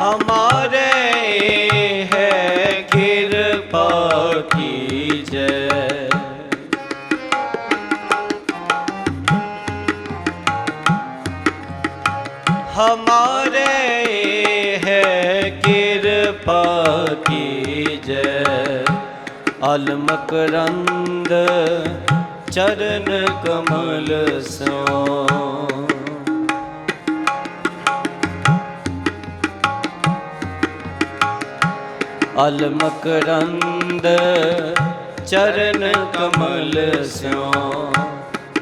ਹਮਾਰੇ ਹੈ ਕਿਰਪਾ ਕੀ ਜੈ ਹਮਾਰੇ ਹੈ ਕਿਰਪਾ ਕੀ ਜੈ ਚਰਨ ਕਮਲ ਸੋ ਅਲ ਮਕਰੰਦ, ਚਰਨ ਕਮਲ ਸਿਓ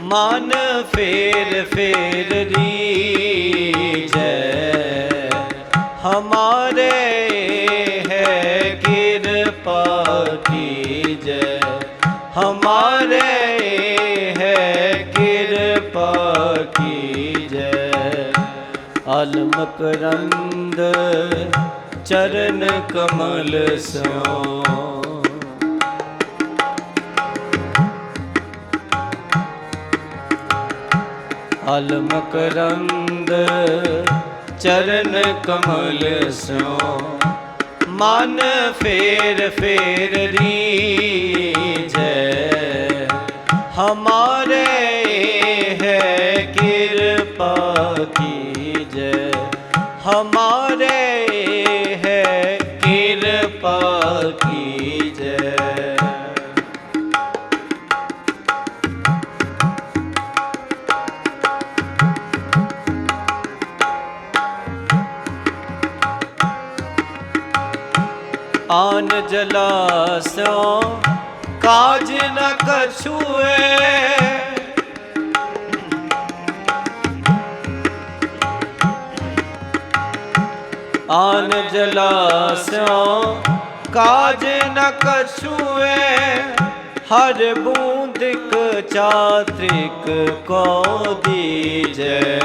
ਮਨ ਫੇਰ ਫੇਰ ਰੀਜੈ ਹਮਾਰੇ ਹੈ ਕਿਰਪਾ ਕੀਜੈ। ਹਮਾਰੇ ਹੈ ਕਿਰਪਾ ਕੀਜੈ। ਅਲ ਮਕਰੰਦ ਚਰਨ ਕਮਲ ਸਿਓ ਅਲਮ ਕਰੰਦ ਚਰਨ ਕਮਲ ਸਿਓ ਮਨ ਫੇਰ ਫੇਰ ਰੀਜੈ ਹਮਾਰੇ ਹੈ ਕਿਰਪਾ ਕੀਜੈ। ਹਮਾਰੇ ਆਨ ਜਲਾਸਿਓ ਕਾਜ ਨ ਕਛੂਏ। ਆਨ ਜਲਾਸਿਓ ਕਾਜ ਨ ਕਛੂਏ। ਹਰ ਬੂੰਦਿਕ ਚਾਤ੍ਰਿਕ ਕੋ ਦੀਜੈ।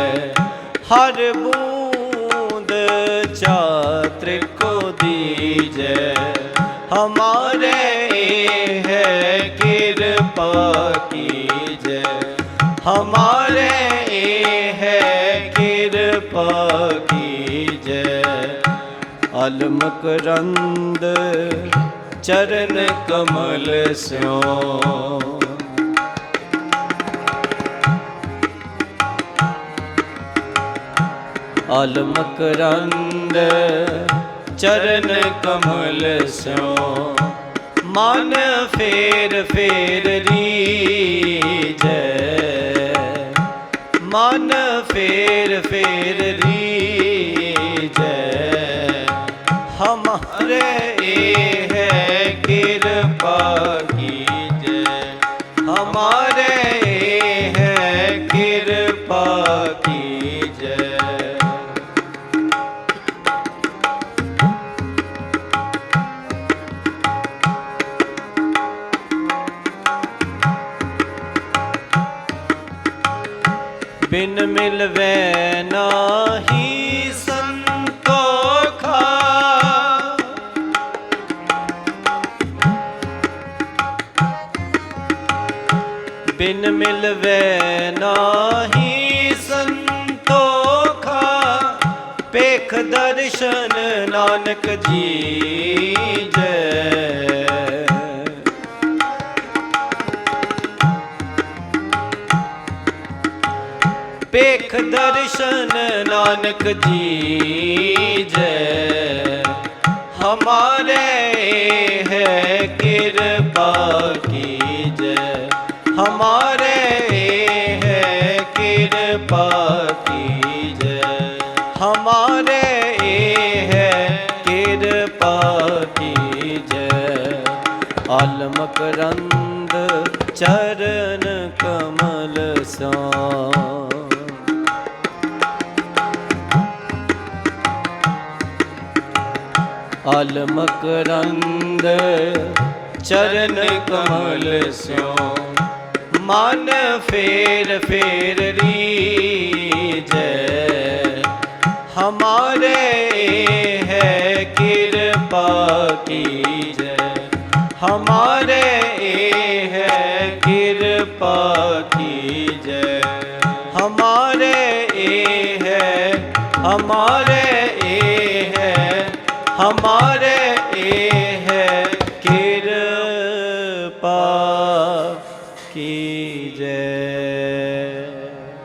ਹਰ ਬੂੰਦ ਚਾਤ੍ਰਿਕ ਕੋ ਦੀਜੈ। हमारे है कृपा कीजै हमारे है कृपा कीजै अलमकरंद चरण कमल स्यो अलमकरंद ਚਰਨ ਕਮਲ ਸਿਓ ਮਨ ਫੇਰ ਫੇਰ ਰੀਜ ਮਨ ਫੇਰ ਫੇਰ ਰੀਜ ਬਿਨ ਮਿਲਵੇ ਨਾਹੀ ਸੰਤੋਖਾ ਬਿਨ ਮਿਲਵੇ ਨਾਹੀ ਸੰਤੋਖਾ ਪੇਖ ਦਰਸ਼ਨ ਨਾਨਕ ਜੀ ਜੈ। ਪੇਖ ਦਰਸ਼ਨ ਨਾਨਕ ਜੀ ਜੈ। ਹਮਾਰੇ ਹੈ ਕਿਰਪਾ ਕੀ ਜੈ। ਹਮਾਰੇ ਹੈ ਕਿਰਪਾ ਕੀ ਜੈ। ਹਮਾਰੇ ਹੈ ਕਿਰਪਾ ਕੀ ਜੈ। ਆਲਮ ਕਰੰਦ ਚਰਨ ਕਮਲ ਸਾਂ। ਆਲਮ ਕਰੰਦ ਚਰਨ ਕਮਲ ਸਿਓ ਮਨ ਫੇਰ ਫੇਰ ਰੀਜ ਹਮਾਰੇ ਹੈ ਕਿਰਪਾ ਕੀਜੈ ਹਮਾਰੇ ਹੈ ਕਿਰਪਾ ਕੀਜੈ ਹਮਾਰੇ ਹੈ ਹਮਾਰੇ ਹਮਾਰੇ ਇਹ